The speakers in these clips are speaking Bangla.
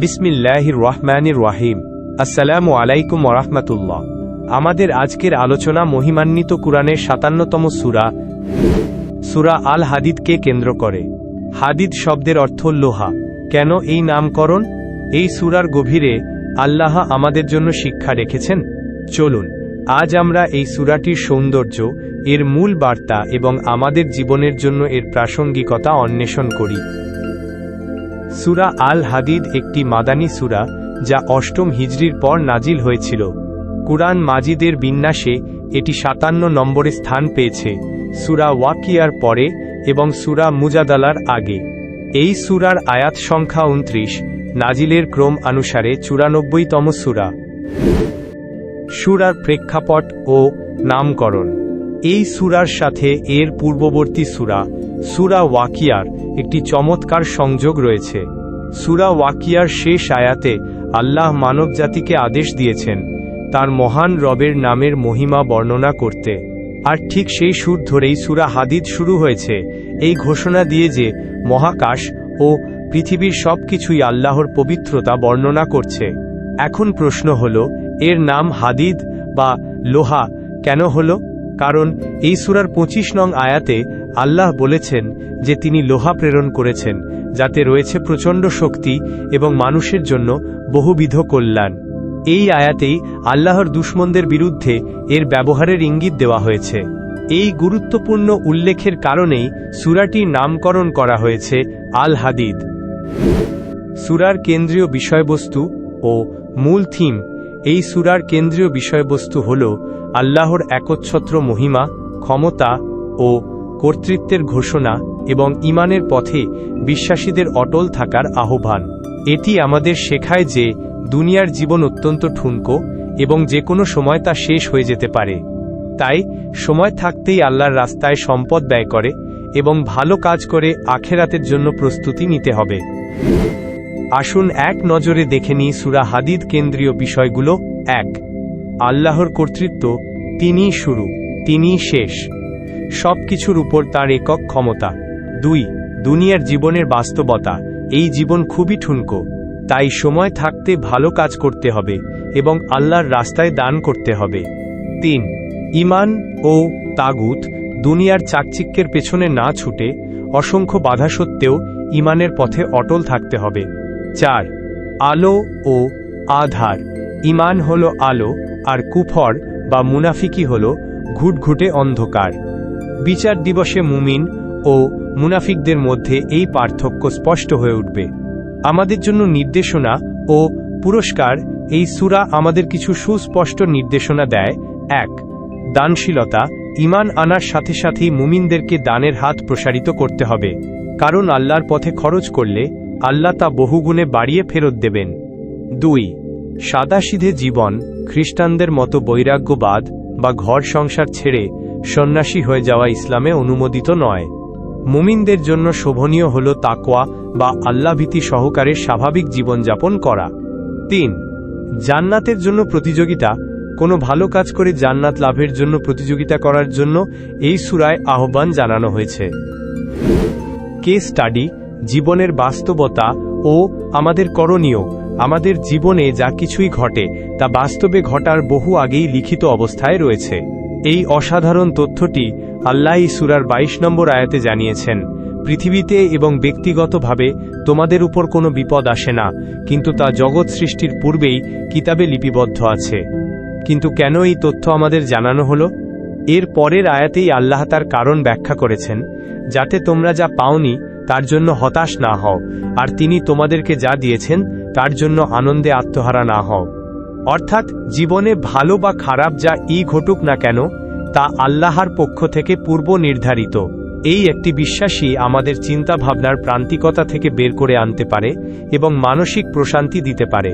বিসমিল্লাহির রহমানির রাহিম। আসসালামু আলাইকুম ওরহমতুল্লাহ। আমাদের আজকের আলোচনা মহিমান্বিত কুরআনের সাতান্নতম সুরা সুরা আল হাদিদকে কেন্দ্র করে। হাদিদ শব্দের অর্থ লোহা। কেন এই নামকরণ? এই সুরার গভীরে আল্লাহ আমাদের জন্য শিক্ষা রেখেছেন। চলুন, আজ আমরা এই সুরাটির সৌন্দর্য, এর মূল বার্তা এবং আমাদের জীবনের জন্য এর প্রাসঙ্গিকতা অন্বেষণ করি। সুরা আল হাদিদ একটি মাদানী সুরা, যা অষ্টম হিজরির পর নাজিল হয়েছিল। কুরআন মাজিদের বিন্যাসে এটি সাতান্ন নম্বরে স্থান পেয়েছে, সুরা ওয়াকিয়ার পরে এবং সুরা মুজাদালার আগে। এই সুরার আয়াত সংখ্যা উনত্রিশ নাজিলের ক্রম অনুসারে চুরানব্বইতম সুরা। সুরার প্রেক্ষাপট ও নামকরণ। এই সুরার সাথে এর পূর্ববর্তী সুরা সুরা ওয়াকিয়ার একটি চমৎকার সংযোগ রয়েছে। সুরা ওয়াকিয়ার শেষ আয়াতে আল্লাহ মানবজাতিকে আদেশ দিয়েছেন, তার মহান রবের নামের মহিমা বর্ণনা করতে। আর ঠিক সেই সুর ধরেই সুরা হাদিদ শুরু হয়েছে, এই ঘোষণা দিয়ে যে মহাকাশ ও পৃথিবীর সব কিছুই আল্লাহর পবিত্রতা বর্ণনা করছে। এখন প্রশ্ন হল, এর নাম হাদিদ বা লোহা কেন হল? কারণ এই সুরার পঁচিশ নং আয়াতে আল্লাহ বলেছেন যে তিনি লোহা প্রেরণ করেছেন, যাতে রয়েছে প্রচণ্ড শক্তি এবং মানুষের জন্য বহুবিধ কল্যাণ। এই আয়াতেই আল্লাহর দুশ্মনদের বিরুদ্ধে এর ব্যবহারের ইঙ্গিত দেওয়া হয়েছে। এই গুরুত্বপূর্ণ উল্লেখের কারণেই সুরাটির নামকরণ করা হয়েছে আল হাদিদ সুরার কেন্দ্রীয় বিষয়বস্তু ও মূল থিম এই সুরার কেন্দ্রীয় বিষয়বস্তু হল আল্লাহর একচ্ছত্র মহিমা, ক্ষমতা ও কর্তৃত্বের ঘোষণা এবং ইমানের পথে বিশ্বাসীদের অটল থাকার আহ্বান। এটি আমাদের শেখায় যে দুনিয়ার জীবন অত্যন্ত ঠুনকো এবং যে কোনো সময় তা শেষ হয়ে যেতে পারে। তাই সময় থাকতেই আল্লাহর রাস্তায় সম্পদ ব্যয় করে এবং ভালো কাজ করে আখেরাতের জন্য প্রস্তুতি নিতে হবে। আসুন এক নজরে দেখে নিই সুরা হাদিদ কেন্দ্রীয় বিষয়গুলো। এক আল্লাহর কর্তৃত্ব, তিনিই শুরু, তিনিই শেষ। সব কিছুর উপর তার একক ক্ষমতা। দুই, দুনিয়ার জীবনের বাস্তবতা। এই জীবন খুবই ঠুনকো। তাই সময় থাকতে ভালো কাজ করতে হবে এবং আল্লাহর রাস্তায় দান করতে হবে। তিন ইমান ও তাগুত দুনিয়ার চাকচিক্যের পেছনে না ছুটে অসংখ্য বাধা সত্ত্বেও ইমানের পথে অটল থাকতে হবে। চার, আলো ও আধার। ইমান হল আলো আর কুফর বা মুনাফিকি হল ঘুটঘুটে অন্ধকার। বিচার দিবসে মুমিন ও মুনাফিকদের মধ্যে এই পার্থক্য স্পষ্ট হয়ে উঠবে। আমাদের জন্য নির্দেশনা ও পুরস্কার এই সুরা আমাদের কিছু সুস্পষ্ট নির্দেশনা দেয়। এক, দানশীলতা ইমান আনার সাথে সাথেই মুমিনদেরকে দানের হাত প্রসারিত করতে হবে। কারণ আল্লাহর পথে খরচ করলে আল্লাহ তা বহুগুণে বাড়িয়ে ফেরত দেবেন। দুই, সাদাসিধে জীবন খ্রিস্টানদের মতো বৈরাগ্যবাদ বা ঘর সংসার ছেড়ে সন্ন্যাসী হয়ে যাওয়া ইসলামে অনুমোদিত নয়। মুমিনদের জন্য শোভনীয় হল তাকোয়া বা আল্লাভীতি সহকারে স্বাভাবিক জীবনযাপন করা। তিন, জান্নাতের জন্য প্রতিযোগিতা। কোনো ভালো কাজ করে জান্নাত লাভের জন্য প্রতিযোগিতা করার জন্য এই সুরায় আহ্বান জানানো হয়েছে। কে স্টাডি, জীবনের বাস্তবতা ও আমাদের করণীয়, আমাদের জীবনে যা কিছুই ঘটে তা বাস্তবে ঘটার বহু আগেই লিখিত অবস্থায় রয়েছে। এই অসাধারণ তথ্যটি আল্লাহ সুরার ২২ নম্বর আয়াতে জানিয়েছেন, পৃথিবীতে এবং ব্যক্তিগতভাবে তোমাদের উপর কোনো বিপদ আসে না, কিন্তু তা জগৎ সৃষ্টির পূর্বেই কিতাবে লিপিবদ্ধ আছে। কিন্তু কেন এই তথ্য আমাদের জানানো হলো? এর পরের আয়াতেই আল্লাহ তার কারণ ব্যাখ্যা করেছেন, যাতে তোমরা যা পাওনি তার জন্য হতাশ না হও, আর তিনি তোমাদেরকে যা দিয়েছেন তার জন্য আনন্দে আত্মহারা না হও। অর্থাৎ জীবনে ভালো বা খারাপ যা ই ঘটুক না কেন, তা আল্লাহর পক্ষ থেকে পূর্ব নির্ধারিত। এই একটি বিশ্বাসী আমাদের চিন্তা ভাবনার প্রান্তিকতা থেকে বের করে আনতে পারে এবং মানসিক প্রশান্তি দিতে পারে।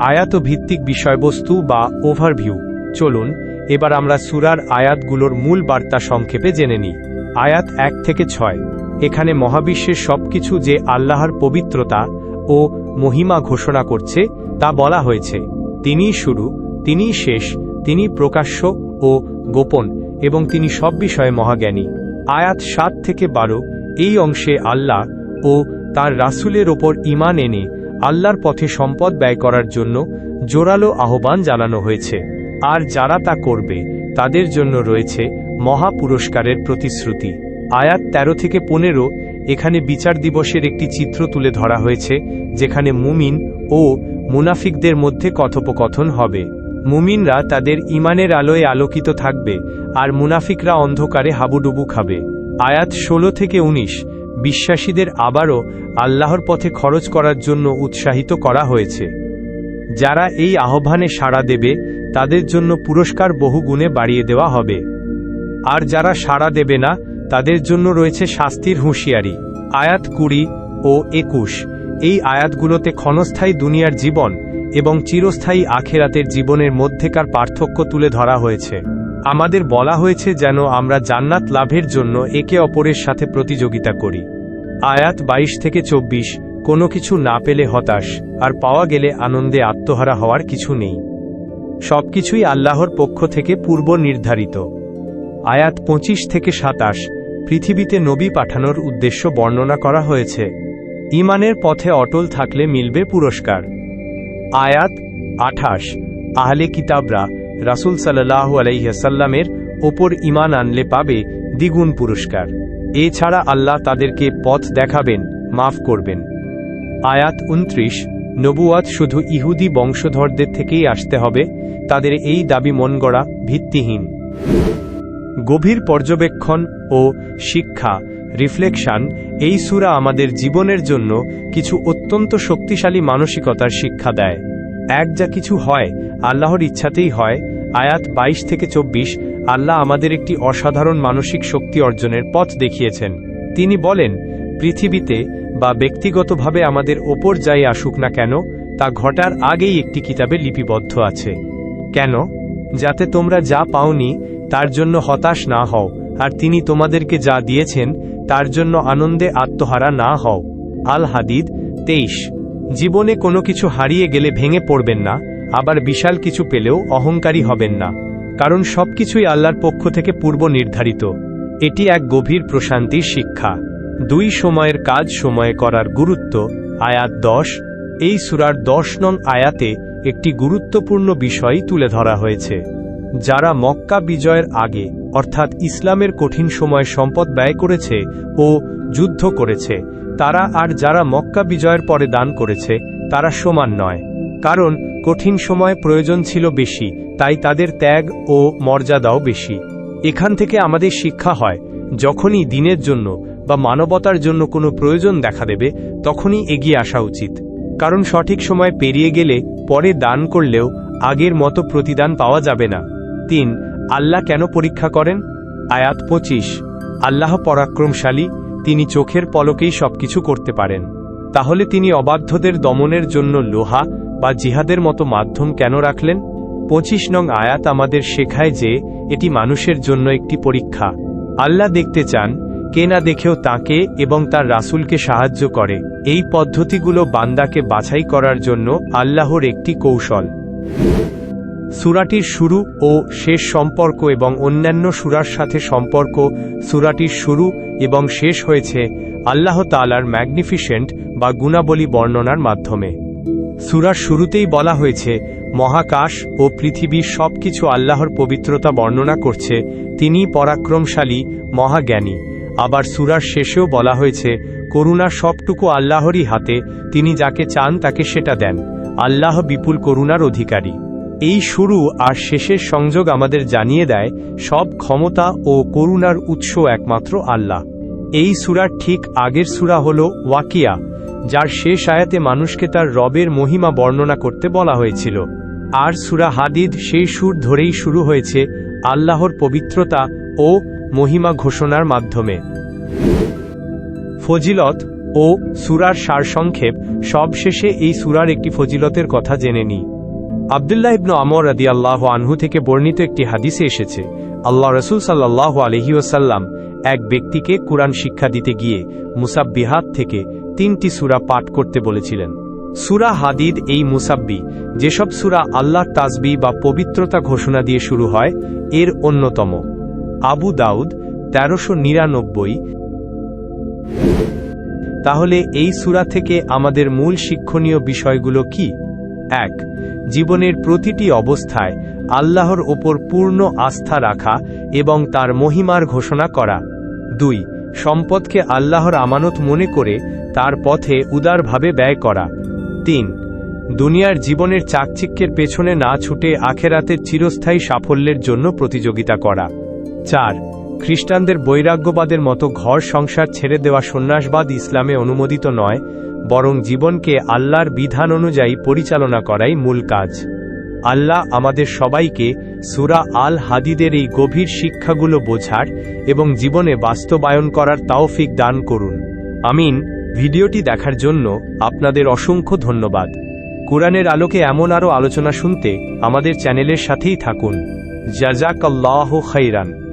আয়াত ভিত্তিক বিষয়বস্তু বা ওভারভিউ চলুন, এবার আমরা সুরার আয়াতগুলোর মূল বার্তা সংক্ষেপে জেনে নিই। আয়াত এক থেকে ছয়। এখানে মহাবিশ্বের সবকিছু যে আল্লাহর পবিত্রতা ও মহিমা ঘোষণা করছে, তা বলা হয়েছে। তিনিই শুরু, তিনিই শেষ তিনি প্রকাশ্য ও গোপন, এবং তিনি সব বিষয়ে মহাজ্ঞানী। আয়াত সাত থেকে বারো, এই অংশে আল্লাহ ও তার রাসুলের ওপর ইমান এনে আল্লাহর পথে সম্পদ ব্যয় করার জন্য জোরালো আহ্বান জানানো হয়েছে। আর যারা তা করবে, তাদের জন্য রয়েছে মহা পুরস্কারের প্রতিশ্রুতি। আয়াত ১৩ থেকে পনেরো এখানে বিচার দিবসের একটি চিত্র তুলে ধরা হয়েছে, যেখানে মুমিন ও মুনাফিকদের মধ্যে কথোপকথন হবে। মুমিনরা তাদের ইমানের আলোয় আলোকিত থাকবে, আর মুনাফিকরা অন্ধকারে হাবুডুবু খাবে। আয়াত ১৬ থেকে ১৯ বিশ্বাসীদের আবারও আল্লাহর পথে খরচ করার জন্য উৎসাহিত করা হয়েছে। যারা এই আহ্বানে সাড়া দেবে, তাদের জন্য পুরস্কার বহুগুণে বাড়িয়ে দেওয়া হবে। আর যারা সাড়া দেবে না তাদের জন্য রয়েছে শাস্তির হুঁশিয়ারি। আয়াত কুড়ি ও একুশ। এই আয়াতগুলোতে ক্ষণস্থায়ী দুনিয়ার জীবন এবং চিরস্থায়ী আখেরাতের জীবনের মধ্যেকার পার্থক্য তুলে ধরা হয়েছে। আমাদের বলা হয়েছে যেন আমরা জান্নাত লাভের জন্য একে অপরের সাথে প্রতিযোগিতা করি। আয়াত ২২ থেকে চব্বিশ, কোনো কিছু না পেলে হতাশ, আর পাওয়া গেলে আনন্দে আত্মহারা হওয়ার কিছু নেই। সবকিছুই আল্লাহর পক্ষ থেকে পূর্ব নির্ধারিত আয়াত ২৫ থেকে সাতাশ পৃথিবীতে নবী পাঠানোর উদ্দেশ্য বর্ণনা করা হয়েছে। ইমানের পথে অটল থাকলে মিলবে পুরস্কার। আয়াত আঠাশ, আহলে কিতাবরা রাসুল সাল্লাহ আলাইহাসাল্লামের ওপর ইমান আনলে পাবে দ্বিগুণ পুরস্কার। এছাড়া আল্লাহ তাদেরকে পথ দেখাবেন, মাফ করবেন। আয়াত উনত্রিশ নবুয়াত শুধু ইহুদি বংশধরদের থেকেই আসতে হবে, তাদের এই দাবি মন গড়া ভিত্তিহীন। গভীর পর্যবেক্ষণ ও শিক্ষা, রিফ্লেকশন এই সুরা আমাদের জীবনের জন্য কিছু অত্যন্ত শক্তিশালী মানসিকতার শিক্ষা দেয়। এক, যা কিছু হয়, আল্লাহর ইচ্ছাতেই হয়। আয়াত ২২ থেকে চব্বিশ, আল্লাহ আমাদের একটি অসাধারণ মানসিক শক্তি অর্জনের পথ দেখিয়েছেন। তিনি বলেন, পৃথিবীতে বা ব্যক্তিগতভাবে আমাদের ওপর যাই আসুক না কেন, তা ঘটার আগেই একটি কিতাবে লিপিবদ্ধ আছে। কেন? যাতে তোমরা যা পাওনি তার জন্য হতাশ না হও, আর তিনি তোমাদেরকে যা দিয়েছেন, তার জন্য আনন্দে আত্মহারা না হও। আল হাদিদ, তেইশ। জীবনে কোনো কিছু হারিয়ে গেলে ভেঙে পড়বেন না, আবার বিশাল কিছু পেলেও অহংকারী হবেন না, কারণ সবকিছুই আল্লাহর পক্ষ থেকে পূর্ব নির্ধারিত। এটি এক গভীর প্রশান্তির শিক্ষা। দুই সময়ের কাজ সময়ে করার গুরুত্ব, আয়াত দশ। এই সুরার দশ নং আয়াতে একটি গুরুত্বপূর্ণ বিষয় তুলে ধরা হয়েছে। যারা মক্কা বিজয়ের আগে, অর্থাৎ ইসলামের কঠিন সময় সম্পদ ব্যয় করেছে ও যুদ্ধ করেছে, তারা আর যারা মক্কা বিজয়ের পরে দান করেছে, তারা সমান নয়। কারণ, কঠিন সময় প্রয়োজন ছিল বেশি, তাই তাদের ত্যাগ ও মর্যাদাও বেশি। এখান থেকে আমাদের শিক্ষা হয়, যখনই দিনের জন্য বা মানবতার জন্য কোনো প্রয়োজন দেখা দেবে, তখনই এগিয়ে আসা উচিত। কারণ সঠিক সময় পেরিয়ে গেলে পরে দান করলেও আগের মতো প্রতিদান পাওয়া যাবে না। তিন, আল্লাহ কেন পরীক্ষা করেন? আয়াত পঁচিশ, আল্লাহ পরাক্রমশালী, তিনি চোখের পলকেই সবকিছু করতে পারেন। তাহলে তিনি অবাধ্যদের দমনের জন্য লোহা বা জিহাদের মতো মাধ্যম কেন রাখলেন? পঁচিশ নং আয়াত আমাদের শেখায় যে, এটি মানুষের জন্য একটি পরীক্ষা। আল্লাহ দেখতে চান, কে না দেখেও তাকে এবং তার রাসূলকে সাহায্য করে। এই পদ্ধতিগুলো বান্দাকে বাছাই করার জন্য আল্লাহর একটি কৌশল। সুরাটির শুরু ও শেষ সম্পর্ক এবং অন্যান্য সুরার সাথে সম্পর্ক, সুরাটির শুরু এবং শেষ হয়েছে আল্লাহ তালার ম্যাগনিফিসেন্ট বা গুণাবলী বর্ণনার মাধ্যমে। সুরার শুরুতেই বলা হয়েছে, মহাকাশ ও পৃথিবীর সবকিছু আল্লাহর পবিত্রতা বর্ণনা করছে তিনি পরাক্রমশালী, মহাজ্ঞানী। আবার সুরার শেষেও বলা হয়েছে, করুণা সবটুকু আল্লাহরই হাতে, তিনি যাকে চান তাকে সেটা দেন। আল্লাহ বিপুল করুণার অধিকারী। এই শুরু আর শেষের সংযোগ আমাদের জানিয়ে দেয়, সব ক্ষমতা ও করুণার উৎস একমাত্র আল্লাহ। এই সুরার ঠিক আগের সুরা হল ওয়াকিয়া, যার শেষ আয়াতে মানুষকে তার রবের মহিমা বর্ণনা করতে বলা হয়েছিল। আর সুরা হাদিদ সেই সুর ধরেই শুরু হয়েছে, আল্লাহর পবিত্রতা ও মহিমা ঘোষণার মাধ্যমে। ফজিলত ও সুরার সারসংক্ষেপ, সবশেষে এই সুরার একটি ফজিলতের কথা জেনে নিই। আবদুল্লাহ ইবনু আমর আদি আল্লাহ আনহু থেকে বর্ণিত একটি হাদিসে এসেছে, আল্লাহ রসুল সাল্লাহ আলহিউসাল্লাম এক ব্যক্তিকে কোরআন শিক্ষা দিতে গিয়ে মুসাব্বিহাত থেকে তিনটি সুরা পাঠ করতে বলেছিলেন। সুরা হাদিদ এই মুসাব্বি, যেসব সুরা আল্লাহর তাজবি বা পবিত্রতা ঘোষণা দিয়ে শুরু হয়, এর অন্যতম। আবু দাউদ তেরোশো নিরানব্বই। তাহলে এই সুরা থেকে আমাদের মূল শিক্ষণীয় বিষয়গুলো কি? এক, জীবনের প্রতিটি অবস্থায় আল্লাহর ওপর পূর্ণ আস্থা রাখা এবং তার মহিমার ঘোষণা করা। দুই, সম্পদকে আল্লাহর আমানত মনে করে তার পথে উদারভাবে ব্যয় করা। তিন, দুনিয়ার জীবনের চাকচিক্যের পেছনে না ছুটে আখেরাতের চিরস্থায়ী সাফল্যের জন্য প্রতিযোগিতা করা। চার, খ্রিস্টানদের বৈরাগ্যবাদের মতো ঘর সংসার ছেড়ে দেওয়া সন্ন্যাসবাদ ইসলামে অনুমোদিত নয় বরং জীবনকে আল্লাহর বিধান অনুযায়ী পরিচালনা করাই মূল কাজ। আল্লাহ আমাদের সবাইকে সুরা আল হাদিদের এই গভীর শিক্ষাগুলো বোঝার এবং জীবনে বাস্তবায়ন করার তাওফিক দান করুন। আমিন। ভিডিওটি দেখার জন্য আপনাদের অসংখ্য ধন্যবাদ। কোরআনের আলোকে এমন আরও আলোচনা শুনতে আমাদের চ্যানেলের সাথেই থাকুন। জাজাক আল্লাহ খাইরান।